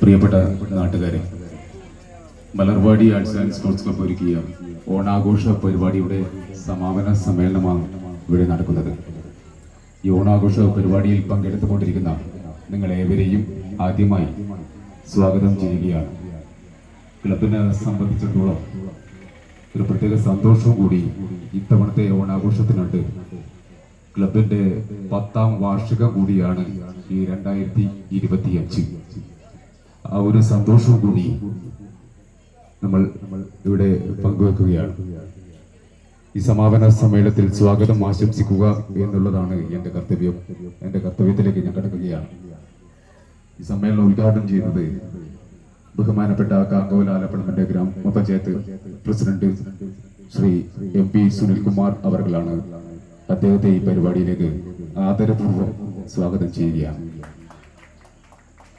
പ്രിയപ്പെട്ട നാട്ടുകാരെ Malarvadi arts and sports club ഒരുക്കിയ ഓണാഘോഷ പരിപാടിയുടെ സമാപന സമ്മേളനമാണ് ഇവിടെ നടക്കുന്നത്. ഈ ഓണാഘോഷ പരിപാടിയിൽ പങ്കെടുത്തുകൊണ്ടിരിക്കുന്ന നിങ്ങളേവരെയും ആദ്യമായി സ്വാഗതം ചെയ്യുകയാണ്. ക്ലബിനെ സംബന്ധിച്ചിടത്തോളം ഒരു പ്രത്യേക സന്തോഷവും കൂടി ഇത്തവണത്തെ ഓണാഘോഷത്തിനുണ്ട്. ക്ലബിന്റെ പത്താം വാർഷികം കൂടിയാണ് ഈ രണ്ടായിരത്തി ഇരുപത്തി അഞ്ച് ആ ഒരു സന്തോഷവും കൂടി നമ്മൾ ഇവിടെ പങ്കുവെക്കുകയാണ്. ഈ സമാപന സമ്മേളനത്തിൽ സ്വാഗതം ആശംസിക്കുക എന്നുള്ളതാണ് എന്റെ കർത്തവ്യം. എന്റെ കർത്തവ്യത്തിലേക്ക് ഞാൻ കടക്കുകയാണ്. ഈ സമ്മേളനം ഉദ്ഘാടനം ചെയ്യുന്നത് ബഹുമാനപ്പെട്ട കാങ്കോല ഗ്രാമ ഗ്രാമപഞ്ചായത്ത് president Shri M P Sunilkumar അവർകളാണ് അദ്ദേഹത്തെ ഈ പരിപാടിയിലേക്ക് ആദരപൂർവം സ്വാഗതം ചെയ്യുകയാണ്.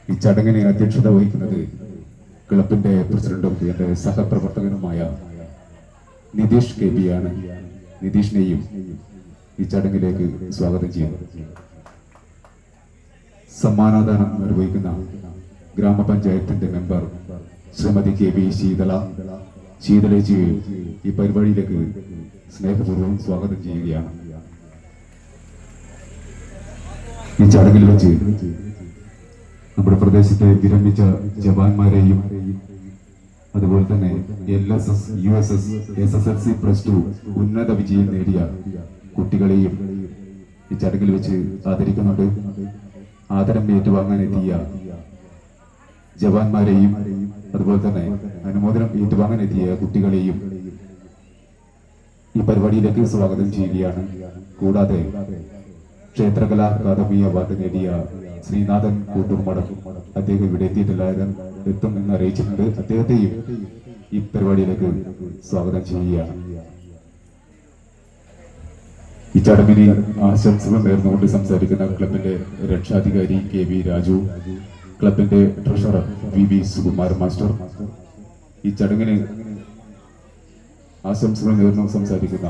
ഈ ചടങ്ങിന് അധ്യക്ഷത വഹിക്കുന്നത് ക്ലബിന്റെ പ്രസിഡന്റും എന്റെ സഹപ്രവർത്തകനുമായ നിതീഷ് കെ ബി ആണ് നിതീഷിനെയും ഈ ചടങ്ങിലേക്ക് സ്വാഗതം ചെയ്യുന്നത് സമ്മാനദാനം നിർവഹിക്കുന്ന ഗ്രാമപഞ്ചായത്തിന്റെ member Shrimati K V Sheethala. ശീതളജിയെ ഈ പരിപാടിയിലേക്ക് സ്നേഹപൂർവം സ്വാഗതം ചെയ്യുകയാണ്. ഈ ചടങ്ങിൽ വെച്ച് നമ്മുടെ പ്രദേശത്തെ വിരമിച്ച ജവാന്മാരെയും അതുപോലെ തന്നെ L S S U S S S S L C plus two ഉന്നത വിജയം നേടിയ കുട്ടികളെയും ഈ ചടങ്ങിൽ വെച്ച് ആദരിക്കുന്നുണ്ട്. ആദരം ഏറ്റുവാങ്ങാൻ എത്തിയ ജവാന്മാരെയും അതുപോലെ തന്നെ അനുമോദനം ഏറ്റുവാങ്ങാൻ എത്തിയ കുട്ടികളെയും ഈ പരിപാടിയിലേക്ക് സ്വാഗതം ചെയ്യുകയാണ്. കൂടാതെ ക്ഷേത്രകലാ അക്കാദമി അവാർഡ് നേടിയ ശ്രീനാഥൻ കൂട്ടൂർമഠം അദ്ദേഹം ഇവിടെ എത്തിയിട്ടില്ലായിരുന്നു എത്തും എന്ന് അറിയിച്ചിട്ടുണ്ട്. അദ്ദേഹത്തെയും ഈ പരിപാടിയിലേക്ക് സ്വാഗതം ചെയ്യുകയാണ്. ഈ ചടങ്ങിന് ആശംസകൾ നേർന്നുകൊണ്ട് സംസാരിക്കുന്ന ക്ലബിന്റെ രക്ഷാധികാരി കെ വി രാജു ക്ലബിന്റെ treasurer V V Sukumar master. ഈ ചടങ്ങിന് ആശംസകൾ നേർന്നു സംസാരിക്കുന്ന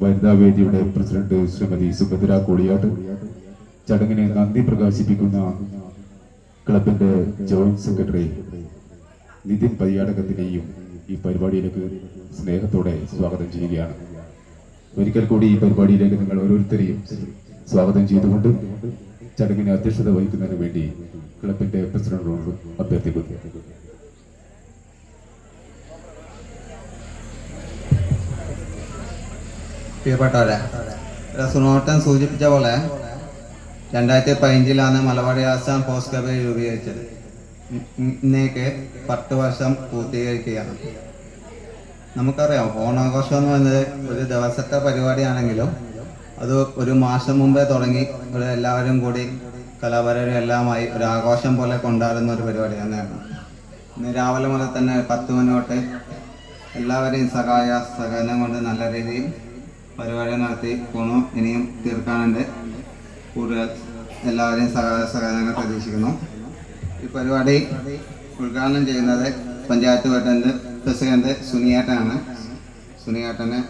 വനിതാ വേദിയുടെ പ്രസിഡന്റ് ശ്രീമതി സുഭദ്ര കോളിയാട്ട് ചടങ്ങിന് നന്ദി പ്രകാശിപ്പിക്കുന്ന ക്ലബിന്റെ ജോയിന്റ് സെക്രട്ടറി നിതിൻ പയ്യാടകത്തിനെയും ഈ പരിപാടിയിലേക്ക് സ്നേഹത്തോടെ സ്വാഗതം ചെയ്യുകയാണ്. ഒരിക്കൽ കൂടി ഈ പരിപാടിയിലേക്ക് നിങ്ങൾ ഓരോരുത്തരെയും സ്വാഗതം ചെയ്തുകൊണ്ട് ചടങ്ങിന് അധ്യക്ഷത വഹിക്കുന്നതിന് വേണ്ടി ക്ലബിന്റെ പ്രസിഡന്റിനോട് അഭ്യർത്ഥിക്കുന്നു. പ്രിയപ്പെട്ടവരെ സുനോട്ടൻ സൂചിപ്പിച്ച പോലെ രണ്ടായിരത്തി പതിനഞ്ചിലാണ് മലബാറി ആസാം പോസ്റ്റ് ക്ലബ് രൂപീകരിച്ചത്. ഇന്നേക്ക് പത്ത് വർഷം പൂർത്തീകരിക്കുകയാണ്. നമുക്കറിയാം ഓണാഘോഷം എന്ന് പറയുന്നത് ഒരു ദിവസത്തെ പരിപാടിയാണെങ്കിലും അത് ഒരു മാസം മുമ്പേ തുടങ്ങി ഒരു എല്ലാവരും കൂടി കലാപരരും എല്ലാമായി ഒരു ആഘോഷം പോലെ കൊണ്ടാടുന്ന ഒരു പരിപാടി തന്നെയാണ്. ഇന്ന് രാവിലെ മുതൽ തന്നെ പത്ത് മുന്നോട്ട് എല്ലാവരെയും സഹായ സഹകരണം കൊണ്ട് നല്ല രീതിയിൽ പരിപാടി നടത്തി പോണു ഇനിയും തീർക്കാനുണ്ട്. കൂടുതൽ എല്ലാവരെയും സഹായ സഹകരണങ്ങൾ പ്രതീക്ഷിക്കുന്നു. ഈ പരിപാടി ഉദ്ഘാടനം ചെയ്യുന്നത് പഞ്ചായത്ത് പ്രസിഡന്റ് പ്രസിഡന്റ് സുനിയേട്ടനാണ്. സുനിയേട്ടനെ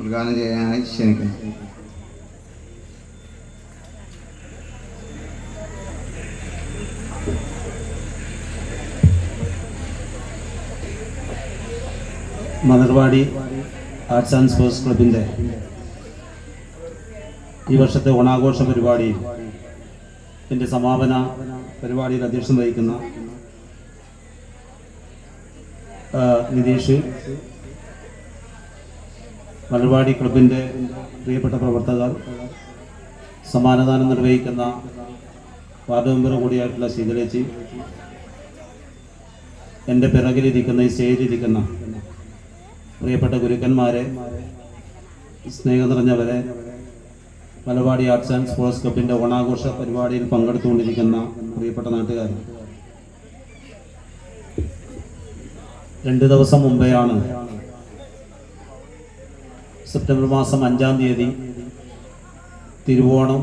ഉദ്ഘാടനം ചെയ്യാനായി ക്ഷണിക്കുന്നു. മലർവാടി ആർട്സ് ആൻഡ് സ്പോർട്സ് ക്ലബിന്റെ ഈ വർഷത്തെ ഓണാഘോഷ പരിപാടിയിൽ ഇതിന്റെ സമാപന പരിപാടിയിൽ അധ്യക്ഷം വഹിക്കുന്ന നിതീഷ്. മലർവാടി ക്ലബിന്റെ പ്രിയപ്പെട്ട പ്രവർത്തകർ സമാനദാനം നിർവഹിക്കുന്ന വാർഡ് മെമ്പർ കൂടിയായിട്ടുള്ള ശീതലേച്ചി. എന്റെ പിറകിലിരിക്കുന്ന ഈ സ്റ്റേജിലിരിക്കുന്ന പ്രിയപ്പെട്ട ഗുരുക്കന്മാരെ സ്നേഹം നിറഞ്ഞവരെ മലബാടി ആർട്സ് ആൻഡ് സ്പോർട്സ് ക്ലബിന്റെ ഓണാഘോഷ പരിപാടിയിൽ പങ്കെടുത്തുകൊണ്ടിരിക്കുന്ന പ്രിയപ്പെട്ട നാട്ടുകാർ രണ്ട് ദിവസം മുമ്പെയാണ് സെപ്റ്റംബർ മാസം അഞ്ചാം തീയതി തിരുവോണം.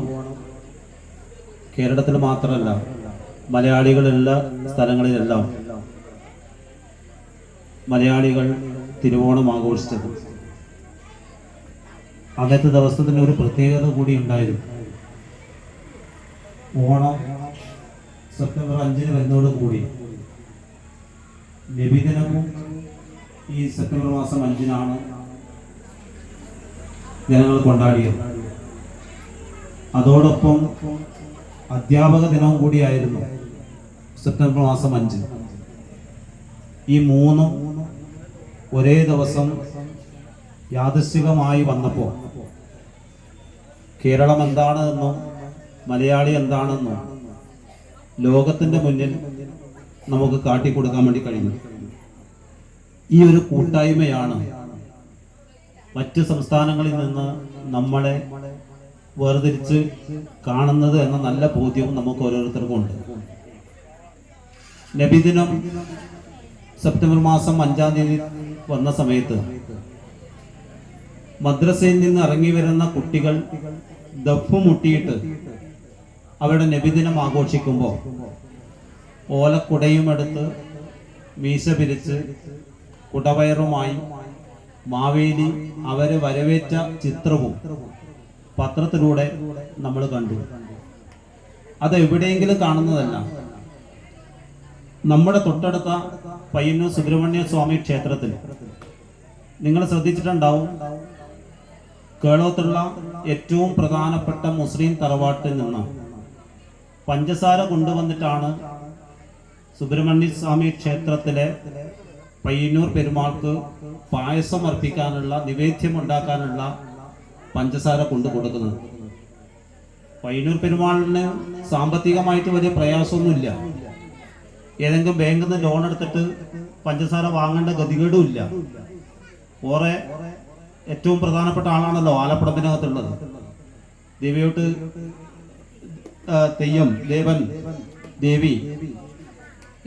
കേരളത്തിൽ മാത്രമല്ല മലയാളികളുള്ള സ്ഥലങ്ങളിലെല്ലാം മലയാളികൾ തിരുവോണം ആഘോഷിച്ചത്. അന്നത്തെ ദിവസത്തിന് ഒരു പ്രത്യേകത കൂടി ഉണ്ടായിരുന്നു. ഓണം സെപ്റ്റംബർ അഞ്ചിന് വരുന്നതോടുകൂടി നബിദിനവും ഈ സെപ്റ്റംബർ മാസം അഞ്ചിനാണ് ജനങ്ങൾ കൊണ്ടാടിയത്. അതോടൊപ്പം അധ്യാപക ദിനവും കൂടിയായിരുന്നു സെപ്റ്റംബർ മാസം അഞ്ച് ഈ മൂന്നും ഒരേ ദിവസം യാദൃശികമായി വന്നപ്പോൾ. കേരളം എന്താണ് എന്നും മലയാളി എന്താണെന്നും ലോകത്തിന്റെ മുന്നിൽ നമുക്ക് കാട്ടിക്കൊടുക്കാൻ വേണ്ടി കഴിഞ്ഞു ഈ ഒരു കൂട്ടായ്മയാണ് മറ്റ് സംസ്ഥാനങ്ങളിൽ നിന്ന് നമ്മളെ വേർതിരിച്ച് കാണുന്നത് എന്ന നല്ല ബോധ്യവും നമുക്ക് ഓരോരുത്തർക്കും ഉണ്ട്. നബിദിനം സെപ്റ്റംബർ മാസം അഞ്ചാം തീയതി വന്ന സമയത്ത് മദ്രസയിൽ നിന്ന് ഇറങ്ങി വരുന്ന കുട്ടികൾ ദഫ് മുട്ടിയിട്ട് അവരുടെ നബിദിനം ആഘോഷിക്കുമ്പോൾ ഓലക്കുടയും എടുത്ത് മീശ പിരിച്ച് കുടവയറുമായി മാവേലി അവരെ വരവേറ്റ ചിത്രവും പത്രത്തിലൂടെ നമ്മൾ കണ്ടു. അത് എവിടെയെങ്കിലും കാണുന്നതല്ല. നമ്മുടെ തൊട്ടടുത്ത പയ്യന്നൂർ സുബ്രഹ്മണ്യ സ്വാമി ക്ഷേത്രത്തിൽ. നിങ്ങൾ ശ്രദ്ധിച്ചിട്ടുണ്ടാവും. കേളോത്തുള്ള ഏറ്റവും പ്രധാനപ്പെട്ട മുസ്ലിം തറവാട്ടിൽ നിന്ന് പഞ്ചസാര കൊണ്ടുവന്നിട്ടാണ് സുബ്രഹ്മണ്യ സ്വാമി ക്ഷേത്രത്തിലെ പയ്യന്നൂർ പെരുമാൾക്ക് പായസം അർപ്പിക്കാനുള്ള നിവേദ്യം ഉണ്ടാക്കാനുള്ള പഞ്ചസാര കൊണ്ടു കൊടുക്കുന്നത്. പയ്യന്നൂർ പെരുമാളിന് സാമ്പത്തികമായിട്ട് വലിയ പ്രയാസമൊന്നുമില്ല. ഏതെങ്കിലും ബാങ്കിൽ നിന്ന് ലോൺ എടുത്തിട്ട് പഞ്ചസാര വാങ്ങേണ്ട ഗതികേടും ഇല്ല. ഓറെ ഏറ്റവും പ്രധാനപ്പെട്ട ആളാണല്ലോ ആലപ്പുഴത്തിനകത്തുള്ളത്. ദേവിയോട്ട് തെയ്യം ദേവൻ ദേവി.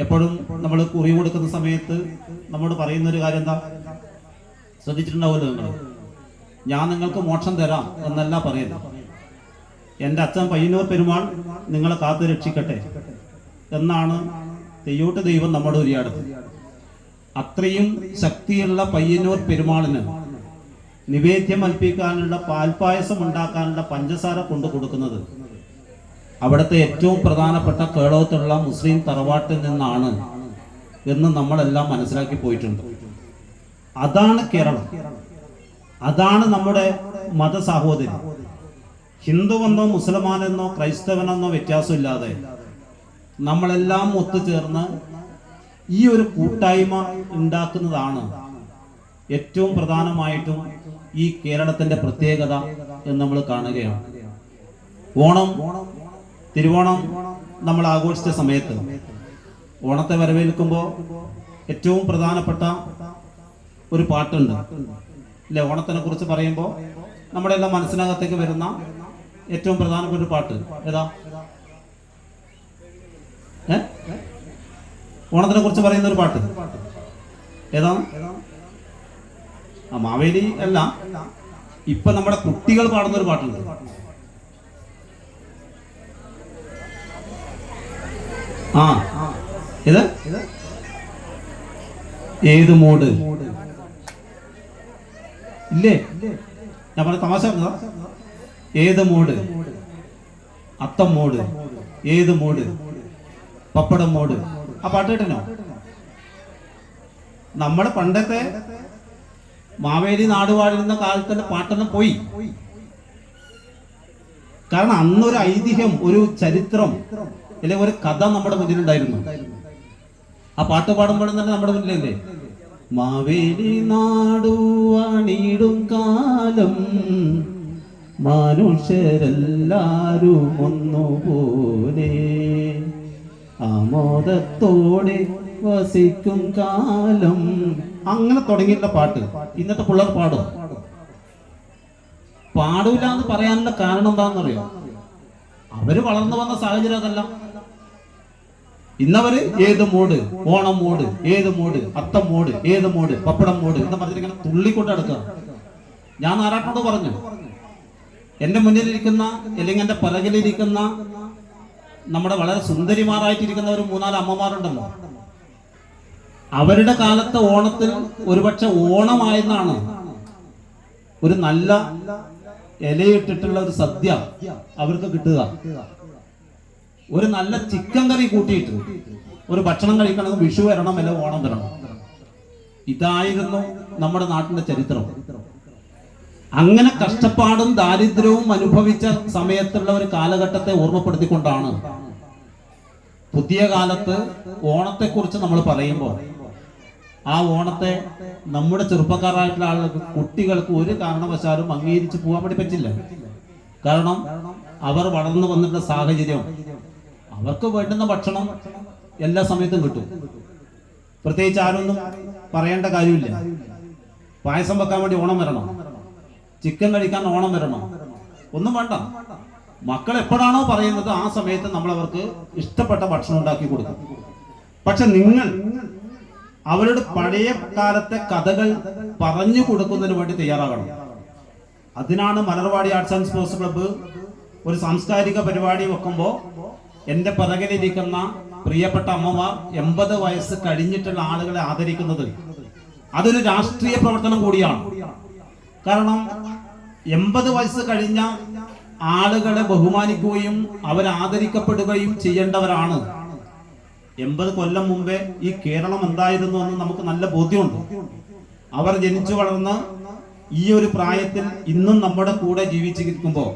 എപ്പോഴും നമ്മൾ കുറി കൊടുക്കുന്ന സമയത്ത് നമ്മോട് പറയുന്ന ഒരു കാര്യം എന്താ? ശ്രദ്ധിച്ചിട്ടുണ്ടാവുമല്ലോ നിങ്ങൾ. ഞാൻ നിങ്ങൾക്ക് മോക്ഷം തരാം എന്നല്ല പറയുന്നത്. എന്റെ അച്ഛൻ പയ്യന്നൂർ പെരുമാൾ നിങ്ങളെ കാത്തു രക്ഷിക്കട്ടെ എന്നാണ് തെയ്യോട്ട് ദൈവം നമ്മുടെ ഉരിയാടുന്നത്. അത്രയും ശക്തിയുള്ള പയ്യന്നൂർ പെരുമാളിന് നിവേദ്യം അൽപ്പിക്കാനുള്ള പാൽപായസം ഉണ്ടാക്കാനുള്ള പഞ്ചസാര കൊണ്ടു കൊടുക്കുന്നത്. അവിടുത്തെ ഏറ്റവും പ്രധാനപ്പെട്ട കേളോത്തുള്ള മുസ്ലിം തറവാട്ടിൽ നിന്നാണ് എന്ന് നമ്മളെല്ലാം മനസ്സിലാക്കി പോയിട്ടുണ്ട്. അതാണ് കേരളം. അതാണ് നമ്മുടെ മത സഹോദരി ഹിന്ദുവെന്നോ മുസൽമാനെന്നോ ക്രൈസ്തവനെന്നോ വ്യത്യാസമില്ലാതെ നമ്മളെല്ലാം ഒത്തുചേർന്ന് ഈ ഒരു കൂട്ടായ്മ ഉണ്ടാക്കുന്നതാണ് ഏറ്റവും പ്രധാനമായിട്ടും ഈ കേരളത്തിന്റെ പ്രത്യേകത എന്ന് നമ്മൾ കാണുകയാണ്. ഓണം തിരുവോണം നമ്മൾ ആഘോഷിച്ച സമയത്ത് ഓണത്തെ വരവേൽക്കുമ്പോൾ ഏറ്റവും പ്രധാനപ്പെട്ട ഒരു പാട്ടുണ്ട്. അല്ലെ? ഓണത്തിനെ കുറിച്ച് പറയുമ്പോൾ നമ്മുടെ എല്ലാം മനസ്സിനകത്തേക്ക് വരുന്ന ഏറ്റവും പ്രധാനപ്പെട്ട ഒരു പാട്ട്. ഏതാ? ഏ? ഓണത്തിനെ കുറിച്ച് പറയുന്ന ഒരു പാട്ട്. ഏതാണ്? ആ മാവേലി അല്ല ഇപ്പൊ നമ്മുടെ കുട്ടികൾ പാടുന്ന ഒരു പാട്ടുണ്ട്. ആ ഇത്? ഏത് മോഡ്? ഇല്ലേ? ഞാൻ പറഞ്ഞ തമാശ ഏത് മോഡ്? അത്തം മോഡ്. ഏത് മോഡ്? പപ്പടം മോഡ്. ആ പാട്ട് കേട്ടനോ നമ്മുടെ പണ്ടത്തെ മാവേലി നാടുവാഴിരുന്ന തന്നെ പാട്ടെല്ലാം പോയി. കാരണം അന്നൊരു ഐതിഹ്യം ഒരു ചരിത്രം അല്ലെങ്കിൽ ഒരു കഥ നമ്മുടെ മുന്നിലുണ്ടായിരുന്നു. ആ പാട്ട് പാടുമ്പോഴും തന്നെ നമ്മുടെ മുന്നിലല്ലേ മാവേലി നാടുവാണിടും കാലം മനുഷ്യരെല്ലാരും ഒന്നുപോലെ. ആമോദത്തോടെ വസിക്കും കാലം അങ്ങനെ തുടങ്ങിയിട്ടുള്ള പാട്ട്. ഇന്നത്തെ പിള്ളേർ പാടും. പാടൂല എന്ന് പറയാനുള്ള കാരണം എന്താണെന്നറിയോ? അവർ വളർന്നു വന്ന സാഹചര്യം അതല്ല. ഇന്നവര് ഏത് മോഡ്? ഓണം മോഡ് ഏത് മോഡ്? അത്തം മോഡ് ഏത് മോഡ്? പപ്പടം മോഡ് എന്ന് പറഞ്ഞിട്ട് തുള്ളിക്കൊണ്ട് നടക്കുക. ഞാൻ ആരാട്ടോട് പറഞ്ഞു എന്റെ മുന്നിലിരിക്കുന്ന അല്ലെങ്കിൽ എന്റെ പിറകിലിരിക്കുന്ന നമ്മുടെ വളരെ സുന്ദരിമാരായിട്ടിരിക്കുന്ന ഒരു മൂന്നാൽ അമ്മമാരുണ്ടല്ലോ. അവരുടെ കാലത്തെ ഓണത്തിൽ ഒരുപക്ഷെ ഓണമായെന്നാണ്. ഒരു നല്ല ഇലയിട്ടിട്ടുള്ള ഒരു സദ്യ അവർക്ക് കിട്ടുക. ഒരു നല്ല ചിക്കൻ കറി കൂട്ടിയിട്ട് ഒരു ഭക്ഷണം കഴിക്കണമെങ്കിൽ വിഷു വരണം അല്ല ഓണം വരണം. ഇതായിരുന്നു നമ്മുടെ നാട്ടിന്റെ ചരിത്രം. അങ്ങനെ കഷ്ടപ്പാടും ദാരിദ്ര്യവും അനുഭവിച്ച സമയത്തുള്ള ഒരു കാലഘട്ടത്തെ ഓർമ്മപ്പെടുത്തിക്കൊണ്ടാണ്. പുതിയ കാലത്ത് ഓണത്തെക്കുറിച്ച് നമ്മൾ പറയുമ്പോൾ ആ ഓണത്തെ നമ്മുടെ ചെറുപ്പക്കാരായിട്ടുള്ള ആളുകൾക്ക് കുട്ടികൾക്ക് ഒരു കാരണവശാലും അംഗീകരിച്ച് പോകാൻ വേണ്ടി പറ്റില്ല കാരണം അവർ വളർന്നു വന്നിട്ടുള്ള സാഹചര്യം. അവർക്ക് വേണ്ടുന്ന ഭക്ഷണം എല്ലാ സമയത്തും കിട്ടും. പ്രത്യേകിച്ച് ആരൊന്നും പറയേണ്ട കാര്യമില്ല. പായസം വെക്കാൻ വേണ്ടി ഓണം വരണം. ചിക്കൻ കഴിക്കാൻ ഓണം വരണം. ഒന്നും വേണ്ട. മക്കൾ എപ്പോഴാണോ പറയുന്നത് ആ സമയത്ത് നമ്മൾ അവർക്ക് ഇഷ്ടപ്പെട്ട ഭക്ഷണം ഉണ്ടാക്കി കൊടുക്കും. പക്ഷെ നിങ്ങൾ അവരുടെ പഴയ കാലത്തെ കഥകൾ പറഞ്ഞു കൊടുക്കുന്നതിന് വേണ്ടി തയ്യാറാകണം. അതിനാണ് Malarvadi arts and sports club ഒരു സാംസ്കാരിക പരിപാടി വെക്കുമ്പോൾ എന്റെ പിറകിലിരിക്കുന്ന പ്രിയപ്പെട്ട അമ്മമാർ എൺപത് വയസ്സ് കഴിഞ്ഞിട്ടുള്ള ആളുകളെ ആദരിക്കുന്നത് അതൊരു രാഷ്ട്രീയ പ്രവർത്തനം കൂടിയാണ്. കാരണം എൺപത് വയസ്സ് കഴിഞ്ഞ ആളുകളെ ബഹുമാനിക്കുകയും അവരാദരിക്കപ്പെടുകയും ചെയ്യേണ്ടവരാണ്. എൺപത് കൊല്ലം മുമ്പേ ഈ കേരളം എന്തായിരുന്നു എന്ന് നമുക്ക് നല്ല ബോധ്യമുണ്ട്. അവർ ജനിച്ചു വളർന്ന് ഈ ഒരു പ്രായത്തിൽ ഇന്നും നമ്മുടെ കൂടെ ജീവിച്ചിരിക്കുമ്പോൾ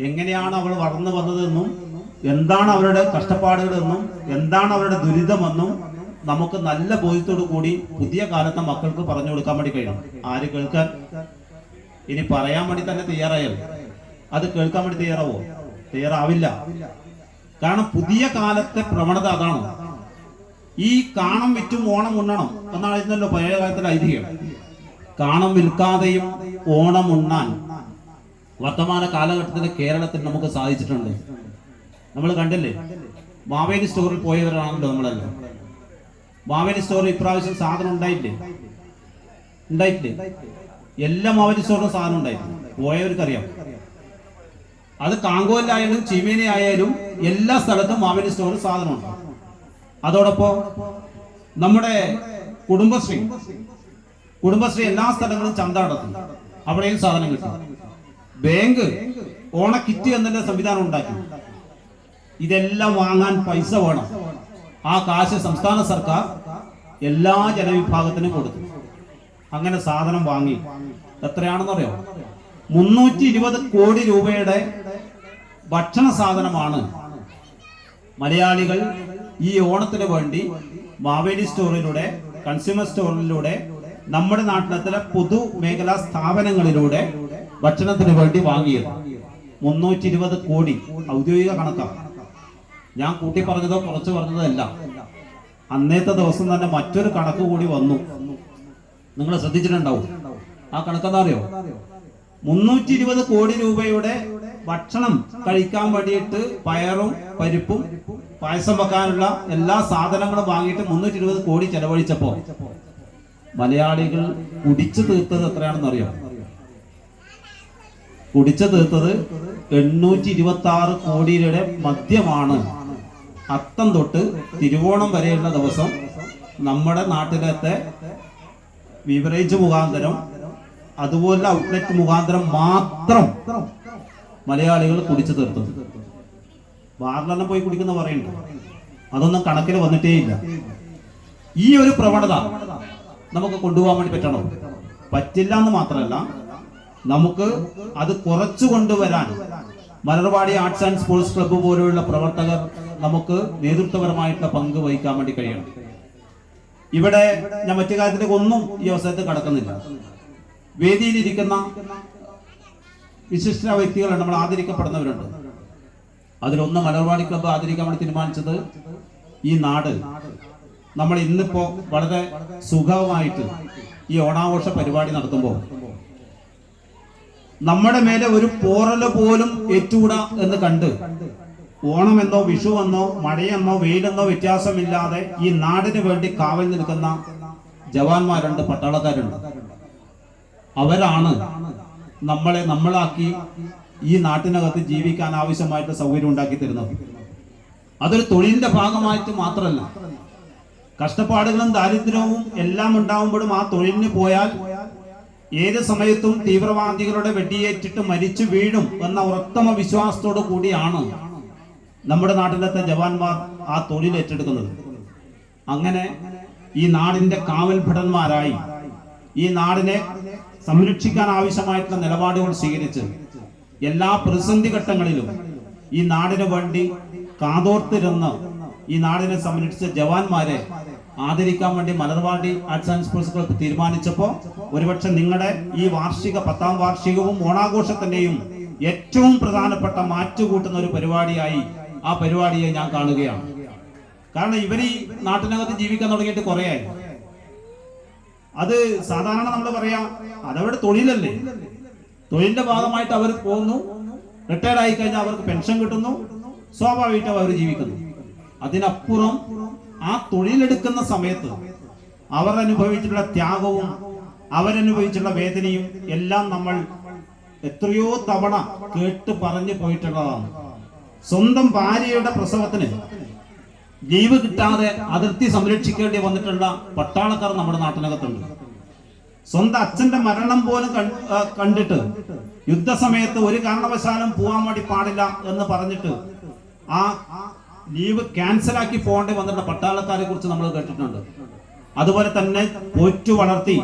എങ്ങനെയാണ് അവൾ വളർന്നു വന്നതെന്നും എന്താണ് അവരുടെ കഷ്ടപ്പാടുകളെന്നും എന്താണ് അവരുടെ ദുരിതമെന്നും നമുക്ക് നല്ല ബോധ്യത്തോടു കൂടി പുതിയ കാലത്തെ മക്കൾക്ക് പറഞ്ഞു കൊടുക്കാൻ വേണ്ടി കഴിയണം. ആര് കേൾക്കാൻ? ഇനി പറയാൻ വേണ്ടി തന്നെ തയ്യാറായാൽ അത് കേൾക്കാൻ വേണ്ടി തയ്യാറാവോ? തയ്യാറാവില്ല. കാരണം പുതിയ കാലത്തെ പ്രവണത അതാണ്. ഈ കാണം വിറ്റും ഓണം ഉണ്ണണം. എന്നാണ് എന്നായിരുന്നല്ലോ പഴയ കാലത്തിലെ ഐതിഹ്യം. കാണം വിൽക്കാതെയും ഓണം ഉണ്ണാൻ വർത്തമാന കാലഘട്ടത്തിൽ കേരളത്തിൽ നമുക്ക് സാധിച്ചിട്ടുണ്ട്. നമ്മൾ കണ്ടില്ലേ? മാവേലി സ്റ്റോറിൽ പോയവരാണല്ലോ നമ്മളെല്ലാം. മാവേലി സ്റ്റോറിൽ ഇപ്രാവശ്യം സാധനം ഉണ്ടായില്ലേ? ഉണ്ടായിട്ടില്ലേ? എല്ലാ മാവേലി സ്റ്റോറിലും സാധനം ഉണ്ടായിട്ടില്ല പോയവർക്കറിയാം. അത് കാങ്കോലായാലും ചീമേനി എല്ലാ സ്ഥലത്തും മാവേലി സ്റ്റോറിൽ സാധനമുണ്ട്. അതോടൊപ്പം നമ്മുടെ കുടുംബശ്രീ. കുടുംബശ്രീ എല്ലാ സ്ഥലങ്ങളും ചന്ത നടത്തും. അവിടെയും സാധനം കിട്ടും. ബാങ്ക് ഓണ കിറ്റ് എന്നുള്ള സംവിധാനം ഉണ്ടാക്കി. ഇതെല്ലാം വാങ്ങാൻ പൈസ വേണം. ആ കാശ് സംസ്ഥാന സർക്കാർ എല്ലാ ജനവിഭാഗത്തിനും കൊടുത്തു. അങ്ങനെ സാധനം വാങ്ങി. എത്രയാണെന്നറിയോ? മുന്നൂറ്റി ഇരുപത് കോടി രൂപയുടെ ഭക്ഷണ സാധനമാണ് മലയാളികൾ ഈ ഓണത്തിന് വേണ്ടി മാവേലി സ്റ്റോറിലൂടെ കൺസ്യൂമർ സ്റ്റോറിലൂടെ നമ്മുടെ നാട്ടിലെ പൊതു മേഖലാ സ്ഥാപനങ്ങളിലൂടെ ഭക്ഷണത്തിന് വേണ്ടി വാങ്ങിയത്. മുന്നൂറ്റി ഇരുപത് കോടി ഔദ്യോഗിക കണക്കാണ് ഞാൻ കൂട്ടി പറഞ്ഞതോ കുറച്ച് പറഞ്ഞതോ അല്ല അന്നത്തെ ദിവസം തന്നെ മറ്റൊരു കണക്ക് കൂടി വന്നു. നിങ്ങൾ ശ്രദ്ധിച്ചിട്ടുണ്ടാവും. ആ കണക്കെന്താ അറിയോ? മുന്നൂറ്റി ഇരുപത് കോടി രൂപയുടെ ഭക്ഷണം കഴിക്കാൻ വേണ്ടിയിട്ട് പയറും പരിപ്പും പായസം വെക്കാനുള്ള എല്ലാ സാധനങ്ങളും വാങ്ങിയിട്ട് മുന്നൂറ്റി ഇരുപത് കോടി ചെലവഴിച്ചപ്പോ മലയാളികൾ കുടിച്ചു തീർത്തത് എത്രയാണെന്ന് അറിയാം കുടിച്ചു തീർത്തത് എണ്ണൂറ്റി ഇരുപത്തി ആറ് കോടിയുടെ മദ്യമാണ് അത്തം തൊട്ട് തിരുവോണം വരെയുള്ള ദിവസം നമ്മുടെ നാട്ടിലത്തെ വിവറേജ് മുഖാന്തരം അതുപോലെ ഔട്ട്ലെറ്റ് മുഖാന്തരം മാത്രം മലയാളികൾ കുടിച്ചു തീർത്തത്. ബാറിലെല്ലാം പോയി കുടിക്കുന്ന പറയുന്നത് അതൊന്നും കണക്കിൽ വന്നിട്ടേ ഇല്ല ഈ ഒരു പ്രവണത നമുക്ക് കൊണ്ടുപോകാൻ വേണ്ടി പറ്റണം? പറ്റില്ല എന്ന് മാത്രമല്ല നമുക്ക് അത് കുറച്ചു കൊണ്ടുവരാൻ Malarvadi arts and sports club പോലെയുള്ള പ്രവർത്തകർ നമുക്ക് നേതൃത്വപരമായിട്ടുള്ള പങ്ക് വഹിക്കാൻ വേണ്ടി കഴിയണം. ഇവിടെ ഞാൻ മറ്റു കാര്യത്തിലേക്ക് ഒന്നും ഈ അവസരത്തിൽ കടക്കുന്നില്ല. വേദിയിലിരിക്കുന്ന വിശിഷ്ട വ്യക്തികളുണ്ട് നമ്മൾ ആദരിക്കപ്പെടുന്നവരുണ്ട്. അതിലൊന്ന് മലർവാടി ക്ലബ്ബ് ആദരിക്കാൻ തീരുമാനിച്ചത് ഈ നാട്. നമ്മൾ ഇന്നിപ്പോ വളരെ സുഖമായിട്ട് ഈ ഓണാഘോഷ പരിപാടി നടത്തുമ്പോൾ നമ്മുടെ മേലെ ഒരു പോറൽ പോലും ഏറ്റുകൂടാ എന്ന് കണ്ട് ഓണമെന്നോ വിഷുവെന്നോ മഴയെന്നോ വെയിലെന്നോ വ്യത്യാസമില്ലാതെ ഈ നാടിന് വേണ്ടി കാവൽ നിൽക്കുന്ന ജവാന്മാരുണ്ട് പട്ടാളക്കാരുണ്ട്. അവരാണ് നമ്മളെ നമ്മളാക്കി ഈ നാട്ടിനകത്ത് ജീവിക്കാൻ ആവശ്യമായിട്ട് സൗകര്യം ഉണ്ടാക്കി തരുന്നത് അതൊരു തൊഴിലിന്റെ ഭാഗമായിട്ട് മാത്രമല്ല കഷ്ടപ്പാടുകളും ദാരിദ്ര്യവും എല്ലാം ഉണ്ടാവുമ്പോഴും ആ തൊഴിലിന് പോയാൽ ഏത് സമയത്തും തീവ്രവാദികളുടെ വെടിയേറ്റിട്ട് മരിച്ചു വീഴും എന്ന ഉത്തമ വിശ്വാസത്തോടു കൂടിയാണ് നമ്മുടെ നാട്ടിലത്തെ ജവാന്മാർ ആ തൊഴിൽ ഏറ്റെടുക്കുന്നത്. അങ്ങനെ ഈ നാടിന്റെ കാവൽ ഭടന്മാരായി ഈ നാടിനെ സംരക്ഷിക്കാൻ ആവശ്യമായിട്ടുള്ള നിലപാടുകൾ സ്വീകരിച്ച് എല്ലാ പ്രതിസന്ധി ഘട്ടങ്ങളിലും ഈ നാടിനു വേണ്ടി കാതോർത്തിരുന്ന് ഈ നാടിനെ സംരക്ഷിച്ച ജവാന്മാരെ ആദരിക്കാൻ വേണ്ടി Malarvadi arts and sports club തീരുമാനിച്ചപ്പോൾ ഒരുപക്ഷെ നിങ്ങളുടെ ഈ വാർഷിക പത്താം വാർഷികവും ഓണാഘോഷത്തിന്റെയും ഏറ്റവും പ്രധാനപ്പെട്ട മാറ്റുകൂട്ടുന്ന ഒരു പരിപാടിയായി ആ പരിപാടിയെ ഞാൻ കാണുകയാണ്. കാരണം ഇവർ ഈ നാട്ടിനകത്ത് ജീവിക്കാൻ തുടങ്ങിയിട്ട് കുറേയായി. അത് സാധാരണ നമ്മൾ പറയാം അതവരുടെ തൊഴിലല്ലേ? തൊഴിലിന്റെ ഭാഗമായിട്ട് അവർ പോകുന്നു. റിട്ടയർഡ് ആയി കഴിഞ്ഞാൽ അവർക്ക് പെൻഷൻ കിട്ടുന്നു. സ്വാഭാവികമായിട്ടും അവർ ജീവിക്കുന്നു. അതിനപ്പുറം ആ തൊഴിലെടുക്കുന്ന സമയത്ത് അവർ അനുഭവിച്ചിട്ടുള്ള ത്യാഗവും അവരനുഭവിച്ചിട്ടുള്ള വേദനയും എല്ലാം നമ്മൾ എത്രയോ തവണ കേട്ട് പറഞ്ഞു പോയിട്ടുള്ളതാണ്. സ്വന്തം ഭാര്യയുടെ പ്രസവത്തിന് ലീവ് കിട്ടാതെ അതിർത്തി സംരക്ഷിക്കേണ്ടി വന്നിട്ടുള്ള പട്ടാളക്കാർ നമ്മുടെ നാട്ടിനകത്തുണ്ട്. സ്വന്തം അച്ഛന്റെ മരണം പോലും കണ്ടിട്ട് യുദ്ധസമയത്ത് ഒരു കാരണവശാലും പോകാൻ വേണ്ടി പാടില്ല എന്ന് പറഞ്ഞിട്ട് ആ ലീവ് ക്യാൻസലാക്കി പോകേണ്ടി വന്നിട്ടുള്ള പട്ടാളക്കാരെ കുറിച്ച് നമ്മൾ കേട്ടിട്ടുണ്ട്. അതുപോലെ തന്നെ പോറ്റു വളർത്തി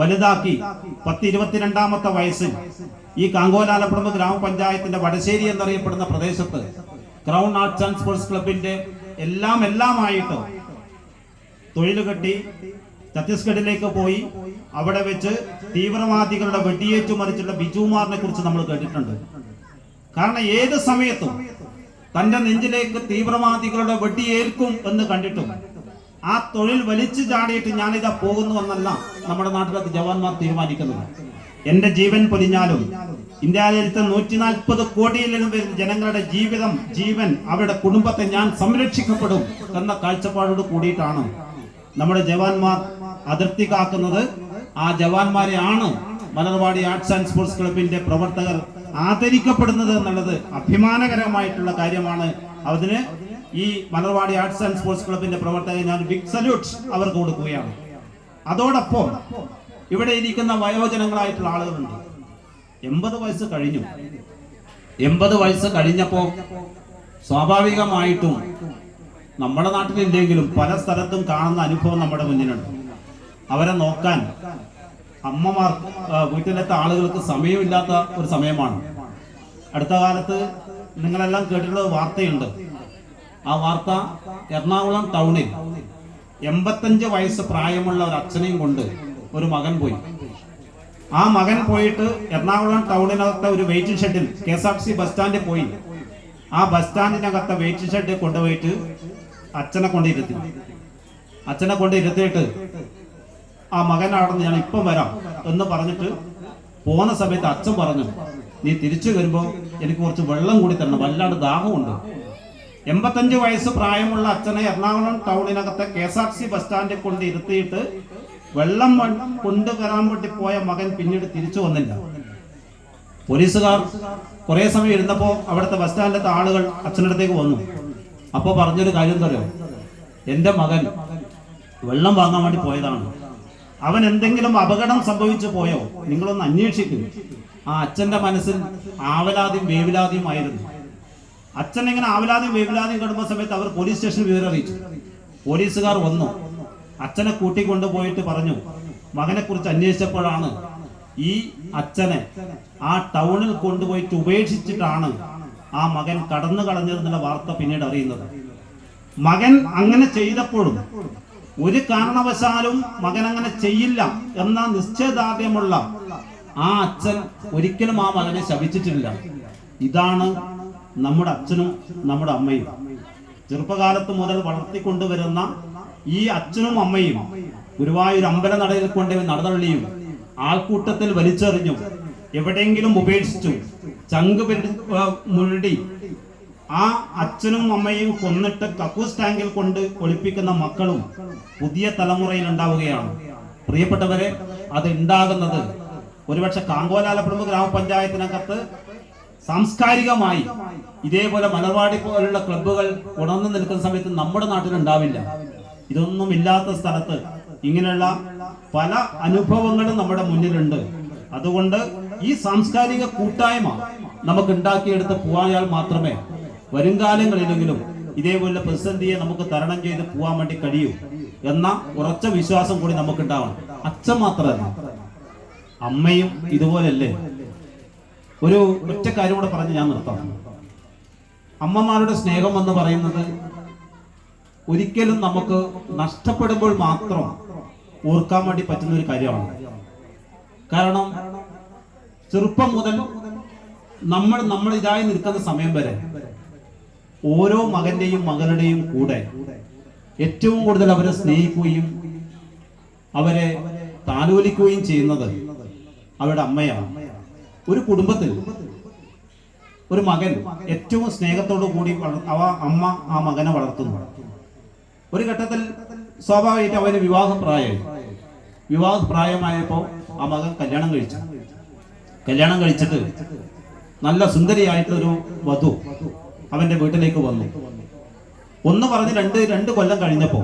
വലുതാക്കി പത്ത് ഇരുപത്തിരണ്ടാമത്തെ വയസ്സിൽ ഈ കാങ്കോലാലപ്പുറം ഗ്രാമപഞ്ചായത്തിന്റെ വടശ്ശേരി എന്നറിയപ്പെടുന്ന പ്രദേശത്ത് ക്രൗൺ ആർട്സ് ആൻഡ് സ്പോർട്സ് ക്ലബിന്റെ എല്ലാം എല്ലാമായിട്ട് തൊഴിൽ കെട്ടി ഛത്തീസ്ഗഡിലേക്ക് പോയി. അവിടെ വെച്ച് തീവ്രവാദികളുടെ വെടിയേറ്റു മരിച്ചുള്ള ബിജുമാറിനെ കുറിച്ച് നമ്മൾ കേട്ടിട്ടുണ്ട്. കാരണം ഏത് സമയത്തും തന്റെ നെഞ്ചിലേക്ക് തീവ്രവാദികളുടെ വെടിയേൽക്കും എന്ന് കണ്ടിട്ടും ആ തൊഴിൽ വലിച്ചു ചാടിയിട്ട് ഞാനിതാ പോകുന്നു എന്നല്ല നമ്മുടെ നാട്ടിലത്തെ ജവാന്മാർ തീരുമാനിക്കുന്നത്. എന്റെ ജീവൻ പൊലിഞ്ഞാലും ഇന്ത്യയിലത്തെ നൂറ്റി നാൽപ്പത് കോടിയിലും വരുന്ന ജനങ്ങളുടെ ജീവിതം ജീവൻ അവരുടെ കുടുംബത്തെ ഞാൻ സംരക്ഷിക്കപ്പെടും എന്ന കാഴ്ചപ്പാടോട് കൂടിയിട്ടാണ് നമ്മുടെ ജവാന്മാർ അതിർത്തി കാക്കുന്നത്. ആ ജവാന്മാരെയാണ് മലർവാടി ആർട്സ് ആൻഡ് സ്പോർട്സ് ക്ലബിന്റെ പ്രവർത്തകർ ആദരിക്കപ്പെടുന്നത് എന്നുള്ളത് അഭിമാനകരമായിട്ടുള്ള കാര്യമാണ്. അതിന് ഈ മലർവാടി ആർട്സ് ആൻഡ് സ്പോർട്സ് ക്ലബിന്റെ പ്രവർത്തകർ ഞാൻ ബിഗ് സല്യൂട്ട് അവർക്ക് കൊടുക്കുകയാണ്. അതോടൊപ്പം ഇവിടെ ഇരിക്കുന്ന വയോജനങ്ങളായിട്ടുള്ള ആളുകളുണ്ട്. എൺപത് വയസ്സ് കഴിഞ്ഞു. എൺപത് വയസ്സ് കഴിഞ്ഞപ്പോ സ്വാഭാവികമായിട്ടും നമ്മുടെ നാട്ടിലില്ലെങ്കിലും പല സ്ഥലത്തും കാണുന്ന അനുഭവം നമ്മുടെ മുന്നിലുണ്ട്. അവരെ നോക്കാൻ അമ്മമാർ വീട്ടിലത്തെ ആളുകൾക്ക് സമയമില്ലാത്ത ഒരു സമയമാണ്. അടുത്ത കാലത്ത് നിങ്ങളെല്ലാം കേട്ടിട്ടുള്ള വാർത്തയുണ്ട്. ആ വാർത്ത എറണാകുളം ടൗണിൽ എൺപത്തഞ്ച് വയസ്സ് പ്രായമുള്ള ഒരു അച്ഛനെയും കൊണ്ട് ഒരു മകൻ പോയി. ആ മകൻ പോയിട്ട് എറണാകുളം ടൗണിനകത്തെ ഒരു വെയിറ്റിംഗ് ഷെഡിൽ K S R T C സ്റ്റാൻഡിൽ പോയി. ആ ബസ് സ്റ്റാൻഡിനകത്തെ വെയിറ്റിംഗ് ഷെഡിൽ കൊണ്ടുപോയിട്ട് അച്ഛനെ കൊണ്ടിരുത്തി. അച്ഛനെ കൊണ്ട് ഇരുത്തിയിട്ട് ആ മകൻ അവിടെ ഞാൻ ഇപ്പം വരാം എന്ന് പറഞ്ഞിട്ട് പോകുന്ന സമയത്ത് അച്ഛൻ പറഞ്ഞു നീ തിരിച്ചു വരുമ്പോൾ എനിക്ക് കുറച്ച് വെള്ളം കൂടി തരണം വല്ലാണ്ട് ദാഹമുണ്ട്. എൺപത്തഞ്ച് വയസ്സ് പ്രായമുള്ള അച്ഛനെ Ernakulam ടൗണിനകത്തെ K S R T C സ്റ്റാൻഡിൽ കൊണ്ട് ഇരുത്തിയിട്ട് വെള്ളം കൊണ്ടുവരാൻ വേണ്ടി പോയ മകൻ പിന്നീട് തിരിച്ചു വന്നില്ല. പോലീസുകാർ കുറെ സമയം ഇരുന്നപ്പോ അവിടുത്തെ ബസ് സ്റ്റാൻഡിലത്തെ ആളുകൾ അച്ഛനടുത്തേക്ക് വന്നു. അപ്പോൾ പറഞ്ഞൊരു കാര്യം തരോ എന്റെ മകൻ വെള്ളം വാങ്ങാൻ വേണ്ടി പോയതാണ്. അവൻ എന്തെങ്കിലും അപകടം സംഭവിച്ചു പോയോ? നിങ്ങളൊന്ന് അന്വേഷിക്കും. ആ അച്ഛന്റെ മനസ്സിൽ ആവലാതിയും വേവിലാതിയുമായിരുന്നു അച്ഛൻ ഇങ്ങനെ ആവലാതിയും വേവിലാതിയും കിടന്ന സമയത്ത് അവർ പോലീസ് സ്റ്റേഷനിൽ വിവരം അറിയിച്ചു. പോലീസുകാർ വന്നു. അച്ഛനെ കൂട്ടിക്കൊണ്ടുപോയിട്ട് പറഞ്ഞു. മകനെ കുറിച്ച് അന്വേഷിച്ചപ്പോഴാണ് ഈ അച്ഛനെ ആ ടൗണിൽ കൊണ്ടുപോയിട്ട് ഉപേക്ഷിച്ചിട്ടാണ് ആ മകൻ കടന്നു കളഞ്ഞതെന്നുള്ള വാർത്ത പിന്നീട് അറിയുന്നത്. മകൻ അങ്ങനെ ചെയ്തപ്പോഴും ഒരു കാരണവശാലും മകൻ അങ്ങനെ ചെയ്യില്ല എന്ന നിശ്ചയദാർഢ്യമുള്ള ആ അച്ഛൻ ഒരിക്കലും ആ മകനെ ശപിച്ചിട്ടില്ല. ഇതാണ് നമ്മുടെ അച്ഛനും നമ്മുടെ അമ്മയും. ചെറുപ്പകാലത്ത് മുതൽ വളർത്തിക്കൊണ്ടുവരുന്ന ഈ അച്ഛനും അമ്മയും ഗുരുവായൂർ അമ്പല നടയിൽ കൊണ്ട് നടതള്ളിയും ആൾക്കൂട്ടത്തിൽ വലിച്ചെറിഞ്ഞു എവിടെയെങ്കിലും ഉപേക്ഷിച്ചു ചങ്ക് മുരടി ആ, അച്ഛനും അമ്മയും കൊന്നിട്ട് കക്കൂസ് ടാങ്കിൽ കൊണ്ട് ഒളിപ്പിക്കുന്ന മക്കളും പുതിയ തലമുറയിൽ ഉണ്ടാവുകയാണ്. പ്രിയപ്പെട്ടവരെ അത് ഉണ്ടാകുന്നത് ഒരുപക്ഷെ കാങ്കോലാലപ്പുറമ്പ് ഗ്രാമപഞ്ചായത്തിനകത്ത് സാംസ്കാരികമായി ഇതേപോലെ മലർവാടി പോലുള്ള ക്ലബ്ബുകൾ ഉണർന്നു നിൽക്കുന്ന സമയത്ത് നമ്മുടെ നാട്ടിൽ ഉണ്ടാവില്ല ഇതൊന്നും ഇല്ലാത്ത സ്ഥലത്ത് ഇങ്ങനെയുള്ള പല അനുഭവങ്ങളും നമ്മുടെ മുന്നിലുണ്ട്. അതുകൊണ്ട് ഈ സാംസ്കാരിക കൂട്ടായ്മ നമുക്ക് ഉണ്ടാക്കിയെടുത്ത് പോയാൽ മാത്രമേ വരുംകാലങ്ങളിലെങ്കിലും ഇതേപോലെ പ്രതിസന്ധിയെ നമുക്ക് തരണം ചെയ്ത് പോവാൻ വേണ്ടി കഴിയൂ എന്ന ഉറച്ച വിശ്വാസം കൂടി നമുക്ക് നമുക്കുണ്ടാവണം. അച്ഛൻ മാത്രമല്ല അമ്മയും ഇതുപോലല്ലേ? ഒരു ഒറ്റ കാര്യം കൂടെ പറഞ്ഞ് ഞാൻ നിർത്താം. അമ്മമാരുടെ സ്നേഹം എന്ന് പറയുന്നത് ഒരിക്കലും നമുക്ക് നഷ്ടപ്പെടുമ്പോൾ മാത്രം ഓർക്കാൻ വേണ്ടി പറ്റുന്ന ഒരു കാര്യമാണ്. കാരണം ചെറുപ്പം മുതൽ നമ്മൾ നമ്മൾ ഇതായി നിൽക്കുന്ന സമയം വരെ ഓരോ മകന്റെയും മകളുടെയും കൂടെ ഏറ്റവും കൂടുതൽ അവരെ സ്നേഹിക്കുകയും അവരെ താലോലിക്കുകയും ചെയ്യുന്നത് അവരുടെ അമ്മയാണ്. ഒരു കുടുംബത്തിൽ ഒരു മകൻ ഏറ്റവും സ്നേഹത്തോടു കൂടി അവ അമ്മ ആ മകനെ വളർത്തുന്നു. ഒരു ഘട്ടത്തിൽ സ്വാഭാവികമായിട്ട് അവന് വിവാഹ പ്രായമായി. വിവാഹ പ്രായമായപ്പോൾ ആ മകൻ കല്യാണം കഴിച്ചു. കല്യാണം കഴിച്ചിട്ട് നല്ല സുന്ദരിയായിട്ടൊരു വധു അവന്റെ വീട്ടിലേക്ക് വന്നു. ഒന്ന് പറഞ്ഞ് രണ്ട് രണ്ട് കൊല്ലം കഴിഞ്ഞപ്പോ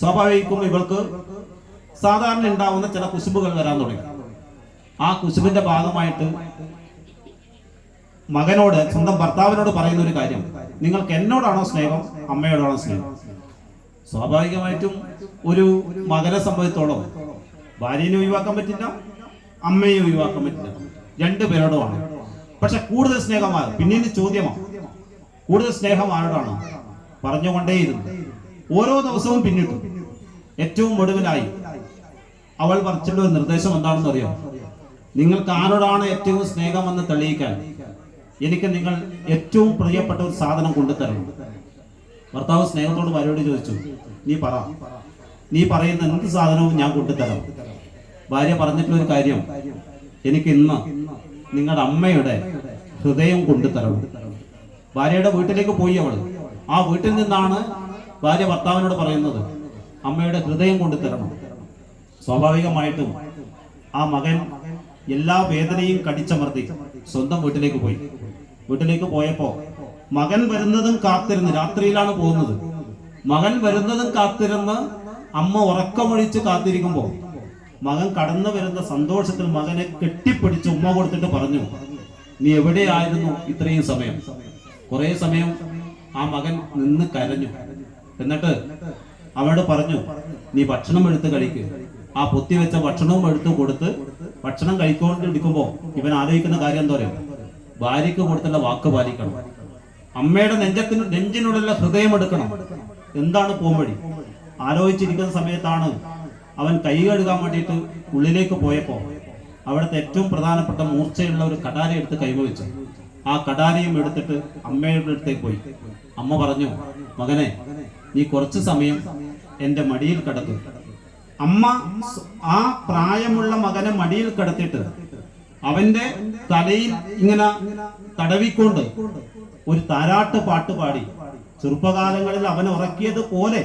സ്വാഭാവികം ഇവൾക്ക് സാധാരണ ഉണ്ടാവുന്ന ചില കുശുമ്പുകൾ വരാൻ തുടങ്ങി. ആ കുശുമ്പിന്റെ ഭാഗമായിട്ട് മകനോട് സ്വന്തം ഭർത്താവിനോട് പറയുന്ന ഒരു കാര്യം. നിങ്ങൾക്ക് എന്നോടാണോ സ്നേഹം? അമ്മയോടാണോ സ്നേഹം? സ്വാഭാവികമായിട്ടും ഒരു മകനെ സംബന്ധിച്ചോളം ഭാര്യനെ ഒഴിവാക്കാൻ പറ്റില്ല അമ്മയെ ഒഴിവാക്കാൻ പറ്റില്ല. രണ്ടു ആണ് പക്ഷെ കൂടുതൽ സ്നേഹമാണ് പിന്നീട് ചോദ്യമാണ് കൂടുതൽ സ്നേഹം ആരോടാണ്? പറഞ്ഞുകൊണ്ടേയിരുന്നു. ഓരോ ദിവസവും പിന്നിട്ടു. ഏറ്റവും ഒടുവിലായി അവൾ പറഞ്ഞിട്ടുള്ള ഒരു നിർദ്ദേശം എന്താണെന്ന് അറിയാം? നിങ്ങൾക്ക് ആരോടാണ് ഏറ്റവും സ്നേഹമെന്ന് തെളിയിക്കാൻ എനിക്ക് നിങ്ങൾ ഏറ്റവും പ്രിയപ്പെട്ട ഒരു സാധനം കൊണ്ടുതരണം. ഭർത്താവ് സ്നേഹത്തോട് ഭാര്യയോട് ചോദിച്ചു നീ പറ. നീ പറയുന്ന എന്ത് സാധനവും ഞാൻ കൊണ്ടുതരാം ഭാര്യ പറഞ്ഞിട്ടുള്ള ഒരു കാര്യം എനിക്ക് ഇന്ന് നിങ്ങളുടെ അമ്മയുടെ ഹൃദയം കൊണ്ടുതരണം ഭാര്യയുടെ വീട്ടിലേക്ക് പോയി അവൾ. ആ വീട്ടിൽ നിന്നാണ് ഭാര്യ ഭർത്താവിനോട് പറയുന്നത് അമ്മയുടെ ഹൃദയം കൊണ്ടുതരണം സ്വാഭാവികമായിട്ടും ആ മകൻ എല്ലാ വേദനയും കടിച്ചമർത്തി സ്വന്തം വീട്ടിലേക്ക് പോയി. വീട്ടിലേക്ക് പോയപ്പോ മകൻ വരുന്നതും കാത്തിരുന്ന് രാത്രിയിലാണ് പോകുന്നത്. മകൻ വരുന്നതും കാത്തിരുന്ന് അമ്മ ഉറക്കമൊഴിച്ച് കാത്തിരിക്കുമ്പോൾ മകൻ കടന്നു വരുന്ന സന്തോഷത്തിൽ മകനെ കെട്ടിപ്പിടിച്ച് ഉമ്മ കൊടുത്തിട്ട് പറഞ്ഞു നീ എവിടെയായിരുന്നു ഇത്രയും സമയം? കുറെ സമയം ആ മകൻ നിന്ന് കരഞ്ഞു. എന്നിട്ട് അവനോട് പറഞ്ഞു നീ ഭക്ഷണം എടുത്ത് കഴിക്ക്. ആ പൊത്തി വെച്ച ഭക്ഷണവും എടുത്ത് കൊടുത്ത് ഭക്ഷണം കഴിക്കൊണ്ടിരിക്കുമ്പോ ഇവൻ ആലോചിക്കുന്ന കാര്യം എന്താ പറയുക ഭാര്യയ്ക്ക് കൊടുത്തുള്ള വാക്ക് പാലിക്കണം. അമ്മയുടെ നെഞ്ചത്തിന് നെഞ്ചിനുള്ളിലെ ഹൃദയം എടുക്കണം എന്താണ് പോംവഴി? ആലോചിച്ചിരിക്കുന്ന സമയത്താണ് അവൻ കൈ കഴുകാൻ വേണ്ടിയിട്ട് ഉള്ളിലേക്ക് പോയപ്പോൾ അവിടുത്തെ ഏറ്റവും പ്രധാനപ്പെട്ട മൂർച്ചയുള്ള ഒരു കടാരി എടുത്ത് കൈവച്ചു. ആ കടാരിയും എടുത്തിട്ട് അമ്മയുടെ അടുത്തേക്ക് പോയി. അമ്മ പറഞ്ഞു മകനെ നീ കുറച്ച് സമയം എന്റെ മടിയിൽ കിടക്കും. അമ്മ ആ പ്രായമുള്ള മകനെ മടിയിൽ കിടത്തിയിട്ട് അവന്റെ തലയിൽ ഇങ്ങനെ തടവിക്കൊണ്ട് ഒരു താരാട്ട് പാട്ട് പാടി. ചെറുപ്പകാലങ്ങളിൽ അവൻ ഉറക്കിയത് പോലെ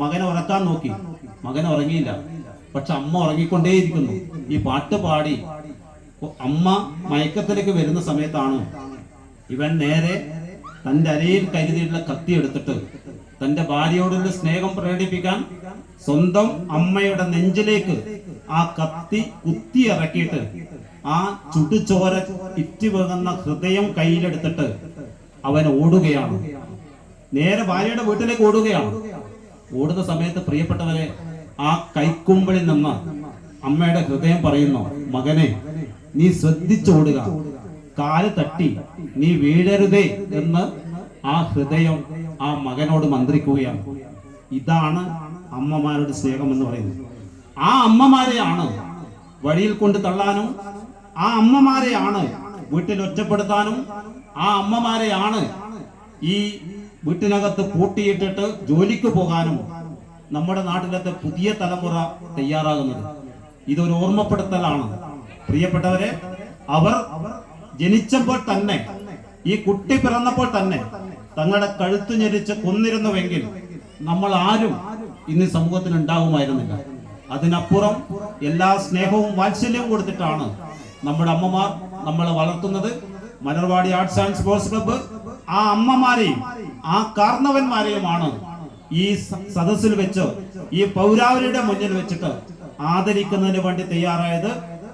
മകനെ ഉറക്കാൻ നോക്കി. മകൻ ഉറങ്ങിയില്ല. പക്ഷെ അമ്മ ഉറങ്ങിക്കൊണ്ടേയിരിക്കുന്നു. ഈ പാട്ട് പാടി. അമ്മ മയക്കത്തിലേക്ക് വരുന്ന സമയത്താണ് ഇവൻ നേരെ തന്റെ അരയിൽ കരുതിയിട്ടുള്ള കത്തി എടുത്തിട്ട് തന്റെ ഭാര്യയോടുള്ള സ്നേഹം പ്രകടിപ്പിക്കാൻ സ്വന്തം അമ്മയുടെ നെഞ്ചിലേക്ക് ആ കത്തി കുത്തി ഇറക്കിയിട്ട് ആ ചുടുചോര ഇറ്റി ഹൃദയം കയ്യിലെടുത്തിട്ട് അവൻ ഓടുകയാണ്. നേരെ ഭാര്യയുടെ വീട്ടിലേക്ക് ഓടുകയാണ്. ഓടുന്ന സമയത്ത് പ്രിയപ്പെട്ടവരെ ആ കൈക്കുമ്പിളിൽ നിന്ന് അമ്മയുടെ ഹൃദയം പറയുന്നു മകനെ നീ ശ്രദ്ധിച്ചോടുക കാൽ തട്ടി നീ വീഴരുതേ എന്ന് ആ ഹൃദയം ആ മകനോട് മന്ത്രിക്കുകയാണ്. ഇതാണ് അമ്മമാരുടെ സ്നേഹം എന്ന് പറയുന്നത്. ആ അമ്മമാരെയാണ് വഴിയിൽ കൊണ്ട് തള്ളാനും ആ അമ്മമാരെയാണ് വീട്ടിൽ ഒറ്റപ്പെടുത്താനും ആ അമ്മമാരെയാണ് ഈ വീട്ടിനകത്ത് പൂട്ടിയിട്ടിട്ട് ജോലിക്ക് പോകാനും നമ്മുടെ നാട്ടിലത്തെ പുതിയ തലമുറ തയ്യാറാകുന്നത്. ഇതൊരു ഓർമ്മപ്പെടുത്തലാണ്. പ്രിയപ്പെട്ടവരെ അവർ ജനിച്ചപ്പോൾ തന്നെ ഈ കുട്ടി പിറന്നപ്പോൾ തന്നെ തങ്ങളുടെ കഴുത്തു ഞെരിച്ച് കൊന്നിരുന്നുവെങ്കിൽ നമ്മൾ ആരും ഇന്ന് സമൂഹത്തിൽ ഉണ്ടാകുമായിരുന്നില്ല അതിനപ്പുറം എല്ലാ സ്നേഹവും വാത്സല്യവും കൊടുത്തിട്ടാണ് നമ്മുടെ അമ്മമാർ നമ്മളെ വളർത്തുന്നത്. Malarvadi arts and sports club ആ അമ്മമാരെയും ആ കാർന്നവന്മാരെയുമാണ് ഈ സദസ്സിൽ വെച്ച് ഈ പൗരാവലിയുടെ മുന്നിൽ വെച്ചിട്ട് ആദരിക്കുന്നതിന് വേണ്ടി തയ്യാറായത്.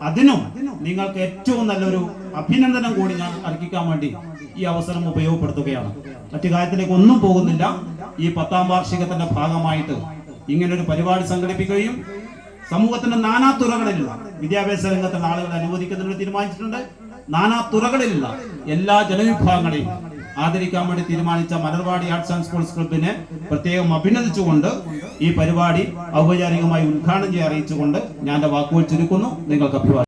അതിനും നിങ്ങൾക്ക് ഏറ്റവും നല്ലൊരു അഭിനന്ദനം കൂടി ഞാൻ അർപ്പിക്കാൻ വേണ്ടി ഈ അവസരം ഉപയോഗപ്പെടുത്തുകയാണ്. മറ്റു കാര്യത്തിലേക്ക് ഒന്നും പോകുന്നില്ല. ഈ പത്താം വാർഷികത്തിന്റെ ഭാഗമായിട്ട് ഇങ്ങനൊരു പരിപാടി സംഘടിപ്പിക്കുകയും സമൂഹത്തിന്റെ നാനാ തുറകളിലുള്ള വിദ്യാഭ്യാസ രംഗത്തുള്ള ആളുകളെ അനുവദിക്കുന്നതിന് തീരുമാനിച്ചിട്ടുണ്ട്. നാനാ തുറകളിലുള്ള എല്ലാ ജനവിഭാഗങ്ങളെയും ആദരിക്കാൻ വേണ്ടി തീരുമാനിച്ച മലർവാടി ആർട്സ് ആൻഡ് സ്പോർട്സ് ക്ലബിനെ പ്രത്യേകം അഭിനന്ദിച്ചുകൊണ്ട് ഈ പരിപാടി ഔപചാരികമായി ഉദ്ഘാടനം ചെയ്യാൻ അറിയിച്ചുകൊണ്ട് ഞാൻ വാക്കുകൾ ചുരുക്കുന്നു. നിങ്ങൾക്ക് അഭിവാദ്യം.